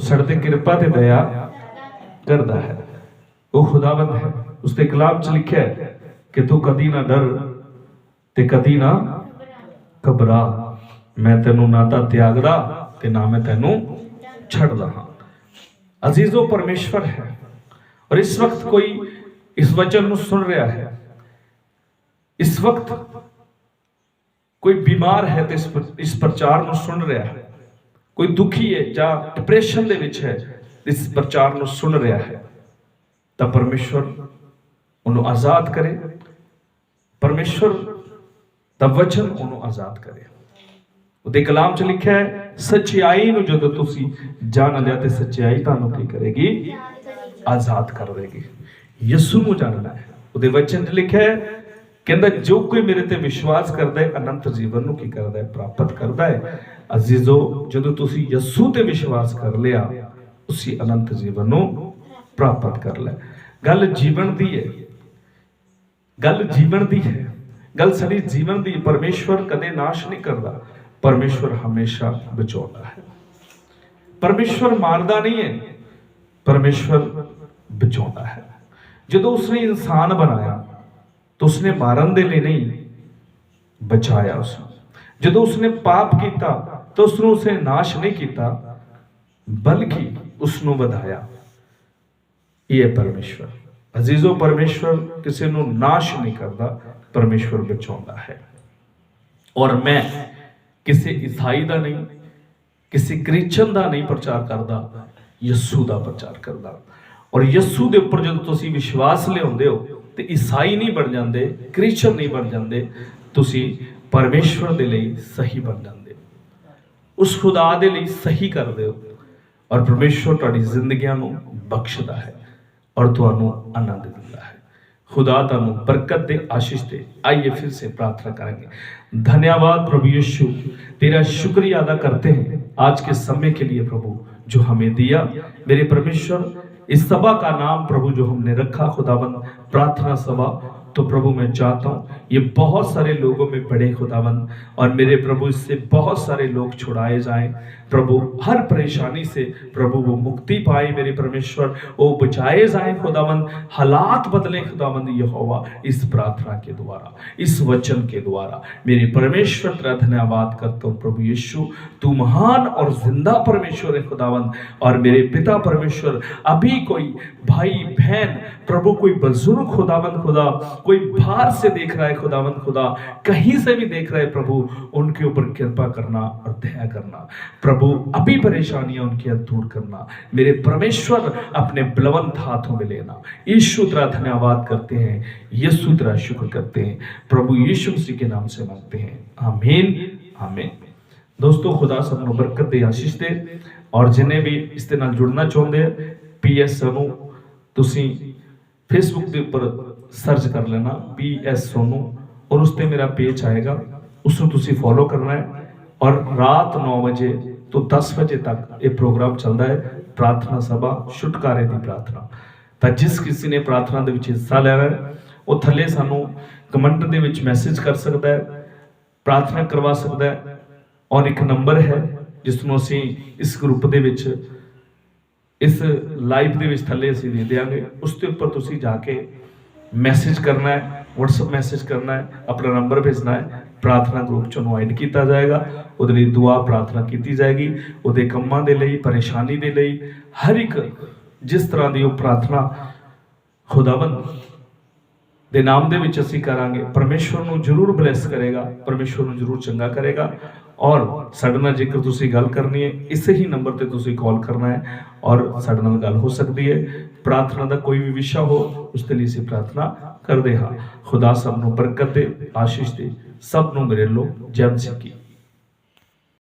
ਸਾਡੇ ਤੇ ਕਿਰਪਾ ਤੇ ਦਇਆ ਕਰਦਾ ਹੈ। ਉਹ ਖੁਦਾਵੰਦ ਹੈ। ਉਸ ਦੇ ਕਲਾਮ ਚ ਲਿਖਿਆ ਹੈ ਕਿ ਤੂੰ ਕਦੀ ਨਾ ਡਰ ਤੇ ਕਦੀ ਨਾ ਘਬਰਾ। ਮੈਂ ਤੈਨੂੰ ਨਾ ਤਾਂ ਤਿਆਗਦਾ ਤੇ ਨਾ ਮੈਂ ਤੈਨੂੰ ਛੱਡਦਾ ਹਾਂ। ਅਜ਼ੀਜ਼ੋ ਪਰਮੇਸ਼ਵਰ ਹੈ। ਔਰ ਇਸ ਵਕਤ ਕੋਈ ਇਸ ਵਚਨ ਨੂੰ ਸੁਣ ਰਿਹਾ ਹੈ। ਇਸ ਵਕਤ ਕੋਈ ਬਿਮਾਰ ਹੈ ਤੇ ਇਸ ਇਸ ਪ੍ਰਚਾਰ ਨੂੰ ਸੁਣ ਰਿਹਾ ਹੈ। ਕੋਈ ਦੁਖੀ ਹੈ ਜਾਂ ਡਿਪਰੈਸ਼ਨ ਦੇ ਵਿੱਚ ਹੈ, ਇਸ ਪ੍ਰਚਾਰ ਨੂੰ ਸੁਣ ਰਿਹਾ ਹੈ, ਤਾਂ ਪਰਮੇਸ਼ਵਰ ਉਹਨੂੰ ਆਜ਼ਾਦ ਕਰੇ। ਪਰਮੇਸ਼ਵਰ ਦਾ ਵਚਨ ਉਹਨੂੰ ਆਜ਼ਾਦ ਕਰੇ। ਉਹਦੇ ਕਲਾਮ 'ਚ ਲਿਖਿਆ ਹੈ, ਸੱਚਾਈ ਨੂੰ ਜਦੋਂ ਤੁਸੀਂ ਜਾਣ ਲਿਆ ਤੇ ਸੱਚਾਈ ਤੁਹਾਨੂੰ ਕੀ ਕਰੇਗੀ? ਆਜ਼ਾਦ ਕਰ ਦੇਗੀ। ਯਿਸੂ ਨੂੰ ਜਾਣਨਾ ਹੈ। ਉਹਦੇ ਵਚਨ 'ਚ ਲਿਖਿਆ ਹੈ ਕਹਿੰਦਾ, ਜੋ ਕੋਈ ਮੇਰੇ ਤੇ ਵਿਸ਼ਵਾਸ ਕਰਦਾ ਹੈ, ਅਨੰਤ ਜੀਵਨ ਨੂੰ ਕੀ ਕਰਦਾ ਹੈ? ਪ੍ਰਾਪਤ ਕਰਦਾ ਹੈ। ਅਜ਼ੀਜ਼ੋ, ਜਦੋਂ ਤੁਸੀਂ ਯਿਸੂ ਤੇ ਵਿਸ਼ਵਾਸ ਕਰ ਲਿਆ, ਤੁਸੀਂ ਅਨੰਤ ਜੀਵਨ ਨੂੰ ਪ੍ਰਾਪਤ ਕਰ ਲੈ ਗੱਲ ਜੀਵਨ ਦੀ ਹੈ। ਗੱਲ ਜੀਵਨ ਦੀ ਹੈ। ਗੱਲ ਸਾਡੀ ਜੀਵਨ ਦੀ ਪਰਮੇਸ਼ਵਰ ਕਦੇ ਨਾਸ਼ ਨਹੀਂ ਕਰਦਾ। ਪਰਮੇਸ਼ਵਰ ਹਮੇਸ਼ਾ ਬਚਾਉਂਦਾ ਹੈ। ਪਰਮੇਸ਼ਵਰ ਮਾਰਦਾ ਨਹੀਂ ਹੈ। ਪਰਮੇਸ਼ਵਰ ਬਚਾਉਂਦਾ ਹੈ। ਜਦੋਂ ਉਸਨੇ ਇਨਸਾਨ ਬਣਾਇਆ ਤਾਂ ਉਸਨੇ ਮਾਰਨ ਦੇ ਲਈ ਨਹੀਂ, ਬਚਾਇਆ ਉਸ ਜਦੋਂ ਉਸਨੇ ਪਾਪ ਕੀਤਾ, ਤਾਂ ਉਸ ਨੂੰ ਉਸਨੇ ਨਾਸ਼ ਨਹੀਂ ਕੀਤਾ, ਬਲਕਿ ਉਸ ਨੂੰ ਵਧਾਇਆ। ਇਹ ਹੈ ਪਰਮੇਸ਼ਵਰ। ਅਜ਼ੀਜ਼ੋ, ਪਰਮੇਸ਼ਵਰ ਕਿਸੇ ਨੂੰ ਨਾਸ਼ ਨਹੀਂ ਕਰਦਾ, ਪਰਮੇਸ਼ਵਰ ਬਚਾਉਂਦਾ ਹੈ। ਔਰ ਮੈਂ ਕਿਸੇ ਈਸਾਈ ਦਾ ਨਹੀਂ, ਕਿਸੇ ਕ੍ਰਿਸਚਨ ਦਾ ਨਹੀਂ ਪ੍ਰਚਾਰ ਕਰਦਾ, ਯਿਸੂ ਦਾ ਪ੍ਰਚਾਰ ਕਰਦਾ। ਔਰ ਯਿਸੂ ਦੇ ਉੱਪਰ ਜਦੋਂ ਤੁਸੀਂ ਵਿਸ਼ਵਾਸ ਲਿਆਉਂਦੇ ਹੋ ਤੇ ਈਸਾਈ ਨਹੀਂ ਬਣ ਜਾਂਦੇ ਕ੍ਰਿਸਚਨ ਨਹੀਂ ਬਣ ਜਾਂਦੇ ਤੁਸੀਂ ਪਰਮੇਸ਼ਵਰ ਦੇ ਲਈ ਸਹੀ ਬਣ ਜਾਂਦੇ ਹੋ ਉਸ ਖੁਦਾ ਦੇ ਲਈ ਸਹੀ ਕਰਦੇ ਹੋ ਔਰ ਪਰਮੇਸ਼ਵਰ ਤੁਹਾਡੀ ਜ਼ਿੰਦਗੀਆਂ ਨੂੰ ਬਖਸ਼ਦਾ ਹੈ ਔਰ ਤੁਹਾਨੂੰ ਆਨੰਦ ਦਿੰਦਾ ਹੈ खुदा ਤੁਹਾਨੂੰ बरकत दे आशीष दे आइए फिर से प्रार्थना करेंगे धन्यवाद प्रभु यीशु तेरा शुक्रिया अदा करते हैं आज के समय के लिए प्रभु जो हमें दिया मेरे परमेश्वर इस सभा का नाम प्रभु जो हमने रखा खुदाबंद प्रार्थना सभा तो प्रभु मैं चाहता हूँ, ये बहुत सारे लोगों में बढ़े खुदाबंद और मेरे प्रभु इससे बहुत सारे लोग छुड़ाए जाएँ। प्रभु, हर परेशानी से प्रभु वो मुक्ति पाए मेरे परमेश्वर, वो बचाए जाएँ खुदाबंद हालात बदले खुदाबंद यहोवा, इस प्रार्थना के द्वारा, इस वचन के द्वारा। मेरे परमेश्वर, तेरा धन्यवाद करता हूँ प्रभु यीशु, तू महान और ज़िंदा परमेश्वर है खुदाबंद और मेरे पिता परमेश्वर, अभी कोई भाई, बहन, प्रभु कोई बुज़ुर्ग खुदाबंद खुदा कोई बाहर से देख रहा है खुदाबंद खुदा कहीं से भी देख रहा है प्रभु उनके ऊपर कृपा करना और दया करना प्रभु अभी परेशानियां उनकी दूर करना मेरे परमेश्वर अपने बलवंत हाथों में लेना यीशु तेरा धन्यवाद करते हैं यीशु तेरा शुक्र करते हैं प्रभु यीशु मसीह के नाम से मांगते हैं आमीन आमीन ਦੋਸਤੋ ਖੁਦਾ ਸਭ ਨੂੰ ਬਰਕਤ ਦੇ ਆਸ਼ੀਸ਼ ਦੇ ਔਰ ਜਿਨੇ ਵੀ ਇਸ ਦੇ ਨਾਲ ਜੁੜਨਾ ਚਾਹੁੰਦੇ ਆ ਪੀਐਸ ਨੂੰ ਤੁਸੀਂ ਫੇਸਬੁੱਕ ਦੇ ਉੱਪਰ ਸਰਚ ਕਰ ਲੈਣਾ ਪੀ ਪੀਐਸ ਸੋਨੂ ਔਰ ਉਸ ਤੇ ਮੇਰਾ ਪੇਜ ਆਏਗਾ। ਉਸ ਨੂੰ ਤੁਸੀਂ ਫੋਲੋ ਕਰਨਾ ਹੈ ਔਰ ਰਾਤ 9 ਵਜੇ ਤੋਂ 10 ਵਜੇ ਤੱਕ ਇਹ ਪ੍ਰੋਗਰਾਮ ਚੱਲਦਾ ਹੈ, ਪ੍ਰਾਰਥਨਾ ਸਭਾ, ਛੁਟਕਾਰੇ ਦੀ ਪ੍ਰਾਰਥਨਾ। ਤਾਂ ਜਿਸ ਕਿਸੇ ਨੇ ਪ੍ਰਾਰਥਨਾ ਦੇ ਵਿੱਚ ਹਿੱਸਾ ਲੈਣਾ ਹੈ, ਉਹ ਥੱਲੇ ਸਾਨੂੰ ਕਮੈਂਟ ਦੇ ਵਿੱਚ ਮੈਸੇਜ ਕਰ ਸਕਦਾ ਹੈ, ਪ੍ਰਾਰਥਨਾ ਕਰਵਾ ਸਕਦਾ ਹੈ ਔਰ ਇੱਕ ਨੰਬਰ ਹੈ ਜਿਸ ਨੂੰ ਅਸੀਂ ਇਸ ਗਰੁੱਪ ਦੇ ਵਿੱਚ, ਇਸ ਲਾਈਵ ਦੇ ਵਿੱਚ ਥੱਲੇ ਅਸੀਂ ਦੇ ਦਿਆਂਗੇ। ਉਸ ਦੇ ਉੱਪਰ ਤੁਸੀਂ ਜਾ ਕੇ ਮੈਸੇਜ ਕਰਨਾ ਹੈ WhatsApp ਮੈਸੇਜ ਕਰਨਾ ਹੈ ਆਪਣਾ ਨੰਬਰ ਭੇਜਣਾ ਹੈ ਪ੍ਰਾਰਥਨਾ ਗਰੁੱਪ ਚ ਉਹਨੂੰ ਐਡ ਕੀਤਾ ਜਾਏਗਾ ਉਹਦੇ ਲਈ ਦੁਆ ਪ੍ਰਾਰਥਨਾ ਕੀਤੀ ਜਾਏਗੀ। ਉਹਦੇ ਕੰਮਾਂ ਦੇ ਲਈ, ਪਰੇਸ਼ਾਨੀ ਦੇ ਲਈ, ਹਰ ਇੱਕ ਜਿਸ ਤਰ੍ਹਾਂ ਦੀ ਉਹ ਪ੍ਰਾਰਥਨਾ ਖੁਦਾਵੰਦ ਦੇ ਨਾਮ ਦੇ ਵਿੱਚ ਅਸੀਂ ਕਰਾਂਗੇ, ਪਰਮੇਸ਼ਵਰ ਨੂੰ ਜ਼ਰੂਰ ਬਲੈਸ ਕਰੇਗਾ, ਪਰਮੇਸ਼ਵਰ ਨੂੰ ਜ਼ਰੂਰ ਚੰਗਾ ਕਰੇਗਾ। ਔਰ ਸਾਡੇ ਨਾਲ ਜੇਕਰ ਤੁਸੀਂ ਗੱਲ ਕਰਨੀ ਹੈ, ਇਸੇ ਹੀ ਨੰਬਰ ਤੇ ਤੁਸੀਂ ਕਾਲ ਕਰਨਾ ਹੈ ਔਰ ਸਾਡੇ ਨਾਲ ਗੱਲ ਹੋ ਸਕਦੀ ਹੈ। ਪ੍ਰਾਰਥਨਾ ਦਾ ਕੋਈ ਵੀ ਵਿਸ਼ਾ ਹੋ, ਉਸ ਦੇ ਲਈ ਅਸੀਂ ਪ੍ਰਾਰਥਨਾ ਕਰਦੇ ਹਾਂ। ਖੁਦਾ ਸਭ ਨੂੰ ਬਰਕਤ ਦੇ, ਆਸ਼ੀਸ਼ ਦੇ। ਸਭ ਨੂੰ ਮੇਰੇ ਲੋ ਜੈ ਮਸੀਹ ਕੀ